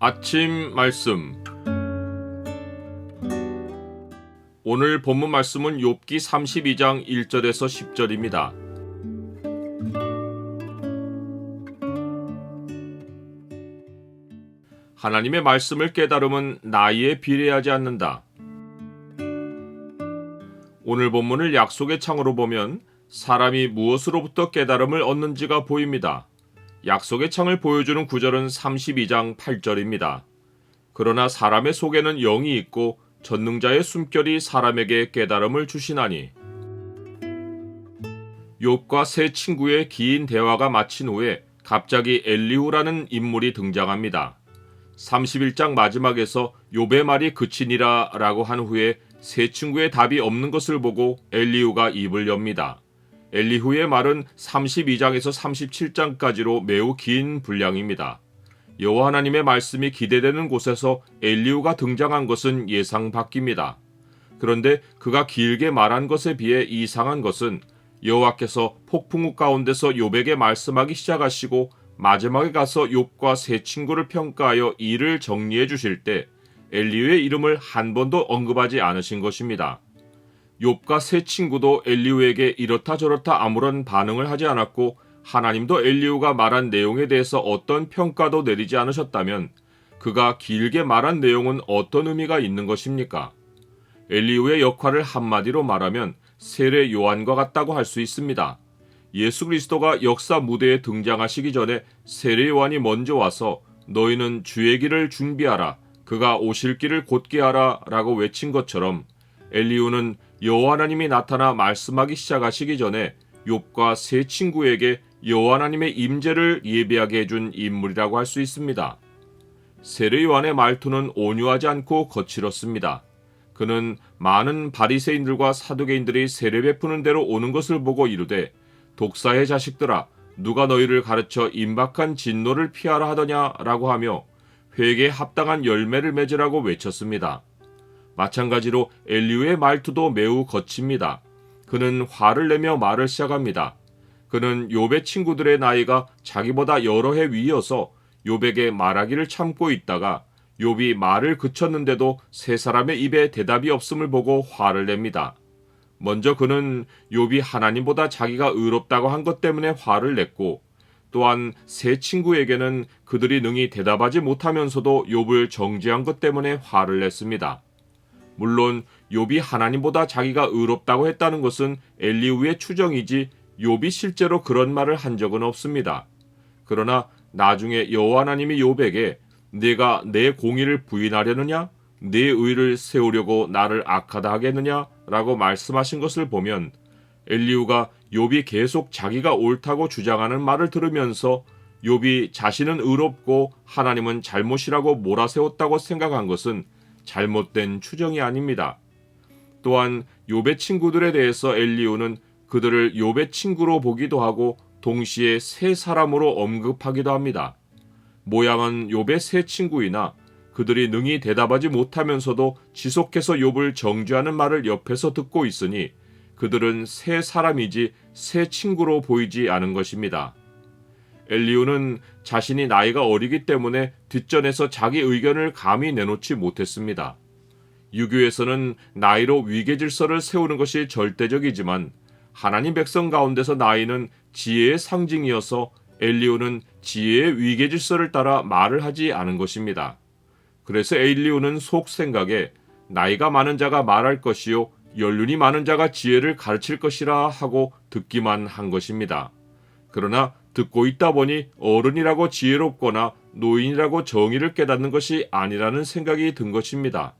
아침 말씀 오늘 본문 말씀은 욥기 32장 1절에서 10절입니다. 하나님의 말씀을 깨달음은 나이에 비례하지 않는다. 오늘 본문을 약속의 창으로 보면 사람이 무엇으로부터 깨달음을 얻는지가 보입니다. 약속의 창을 보여주는 구절은 32장 8절입니다. 그러나 사람의 속에는 영이 있고 전능자의 숨결이 사람에게 깨달음을 주시나니 욥과 세 친구의 긴 대화가 마친 후에 갑자기 엘리후라는 인물이 등장합니다. 31장 마지막에서 욥의 말이 그치니라라고 한 후에 세 친구의 답이 없는 것을 보고 엘리후가 입을 엽니다. 엘리후의 말은 32장에서 37장까지로 매우 긴 분량입니다. 여호와 하나님의 말씀이 기대되는 곳에서 엘리후가 등장한 것은 예상 밖입니다. 그런데 그가 길게 말한 것에 비해 이상한 것은 여호와께서 폭풍우 가운데서 욥에게 말씀하기 시작하시고 마지막에 가서 욥과 세 친구를 평가하여 일을 정리해 주실 때 엘리후의 이름을 한 번도 언급하지 않으신 것입니다. 욥과 세 친구도 엘리후에게 이렇다 저렇다 아무런 반응을 하지 않았고 하나님도 엘리후가 말한 내용에 대해서 어떤 평가도 내리지 않으셨다면 그가 길게 말한 내용은 어떤 의미가 있는 것입니까? 엘리후의 역할을 한마디로 말하면 세례 요한과 같다고 할 수 있습니다. 예수 그리스도가 역사 무대에 등장하시기 전에 세례 요한이 먼저 와서 너희는 주의 길을 준비하라 그가 오실 길을 곧게 하라 라고 외친 것처럼 엘리후는 여호와 하나님이 나타나 말씀하기 시작하시기 전에 욥과 세 친구에게 여호와 하나님의 임재를 예비하게 해준 인물이라고 할 수 있습니다. 세례 요한의 말투는 온유하지 않고 거칠었습니다. 그는 많은 바리새인들과 사두개인들이 세례 베푸는 대로 오는 것을 보고 이르되 독사의 자식들아 누가 너희를 가르쳐 임박한 진노를 피하라 하더냐라고 하며 회개에 합당한 열매를 맺으라고 외쳤습니다. 마찬가지로 엘리우의 말투도 매우 거칩니다. 그는 화를 내며 말을 시작합니다. 그는 욥의 친구들의 나이가 자기보다 여러 해 위여서 욥에게 말하기를 참고 있다가 욥이 말을 그쳤는데도 세 사람의 입에 대답이 없음을 보고 화를 냅니다. 먼저 그는 욥이 하나님보다 자기가 의롭다고 한 것 때문에 화를 냈고 또한 세 친구에게는 그들이 능히 대답하지 못하면서도 욥을 정죄한 것 때문에 화를 냈습니다. 물론 욥이 하나님보다 자기가 의롭다고 했다는 것은 엘리우의 추정이지 욥이 실제로 그런 말을 한 적은 없습니다. 그러나 나중에 여호와 하나님이 욥에게 내가 내 공의를 부인하려느냐 내 의를 세우려고 나를 악하다 하겠느냐라고 말씀하신 것을 보면 엘리우가 욥이 계속 자기가 옳다고 주장하는 말을 들으면서 욥이 자신은 의롭고 하나님은 잘못이라고 몰아세웠다고 생각한 것은 잘못된 추정이 아닙니다. 또한 욥의 친구들에 대해서 엘리우는 그들을 욥의 친구로 보기도 하고 동시에 세 사람으로 언급하기도 합니다. 모양은 욥의 세 친구이나 그들이 능히 대답하지 못하면서도 지속해서 욥을 정죄하는 말을 옆에서 듣고 있으니 그들은 세 사람이지 세 친구로 보이지 않은 것입니다. 엘리우는 자신이 나이가 어리기 때문에 뒷전에서 자기 의견을 감히 내놓지 못했습니다. 유교에서는 나이로 위계 질서를 세우는 것이 절대적이지만 하나님 백성 가운데서 나이는 지혜의 상징이어서 엘리우는 지혜의 위계 질서를 따라 말을 하지 않은 것입니다. 그래서 엘리우는 속 생각에 나이가 많은 자가 말할 것이요 연륜이 많은 자가 지혜를 가르칠 것이라 하고 듣기만 한 것입니다. 그러나 듣고 있다 보니 어른이라고 지혜롭거나 노인이라고 정의를 깨닫는 것이 아니라는 생각이 든 것입니다.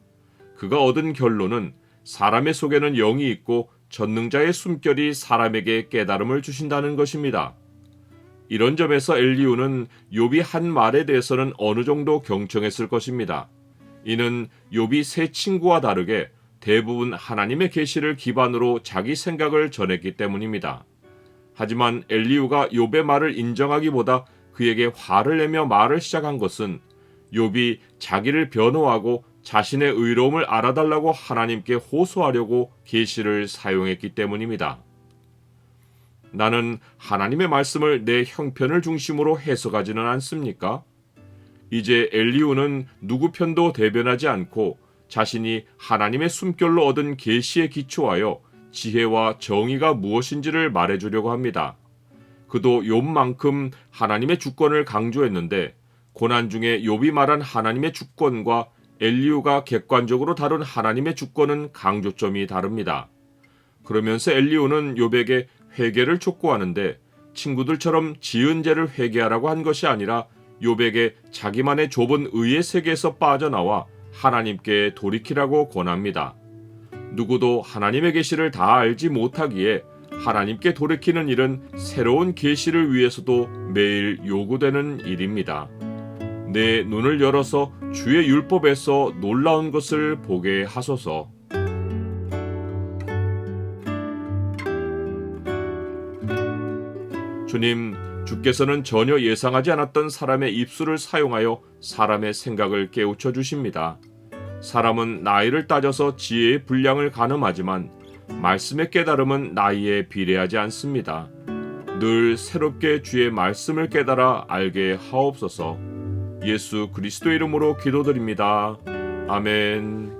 그가 얻은 결론은 사람의 속에는 영이 있고 전능자의 숨결이 사람에게 깨달음을 주신다는 것입니다. 이런 점에서 엘리우는 욥이 한 말에 대해서는 어느 정도 경청했을 것입니다. 이는 욥이 세 친구와 다르게 대부분 하나님의 계시를 기반으로 자기 생각을 전했기 때문입니다. 하지만 엘리우가 욥의 말을 인정하기보다 그에게 화를 내며 말을 시작한 것은 욥이 자기를 변호하고 자신의 의로움을 알아달라고 하나님께 호소하려고 계시를 사용했기 때문입니다. 나는 하나님의 말씀을 내 형편을 중심으로 해석하지는 않습니까? 이제 엘리후는 누구 편도 대변하지 않고 자신이 하나님의 숨결로 얻은 계시에 기초하여 지혜와 정의가 무엇인지를 말해주려고 합니다. 그도 욥만큼 하나님의 주권을 강조했는데 고난 중에 욥이 말한 하나님의 주권과 엘리후가 객관적으로 다룬 하나님의 주권은 강조점이 다릅니다. 그러면서 엘리후는 욥에게 회개를 촉구하는데 친구들처럼 지은 죄를 회개하라고 한 것이 아니라 욥에게 자기만의 좁은 의의 세계에서 빠져나와 하나님께 돌이키라고 권합니다. 누구도 하나님의 계시를 다 알지 못하기에 하나님께 돌이키는 일은 새로운 계시를 위해서도 매일 요구되는 일입니다. 내 눈을 열어서 주의 율법에서 놀라운 것을 보게 하소서. 주님, 주께서는 전혀 예상하지 않았던 사람의 입술을 사용하여 사람의 생각을 깨우쳐 주십니다. 사람은 나이를 따져서 지혜의 분량을 가늠하지만 말씀의 깨달음은 나이에 비례하지 않습니다. 늘 새롭게 주의 말씀을 깨달아 알게 하옵소서. 예수 그리스도 이름으로 기도드립니다. 아멘.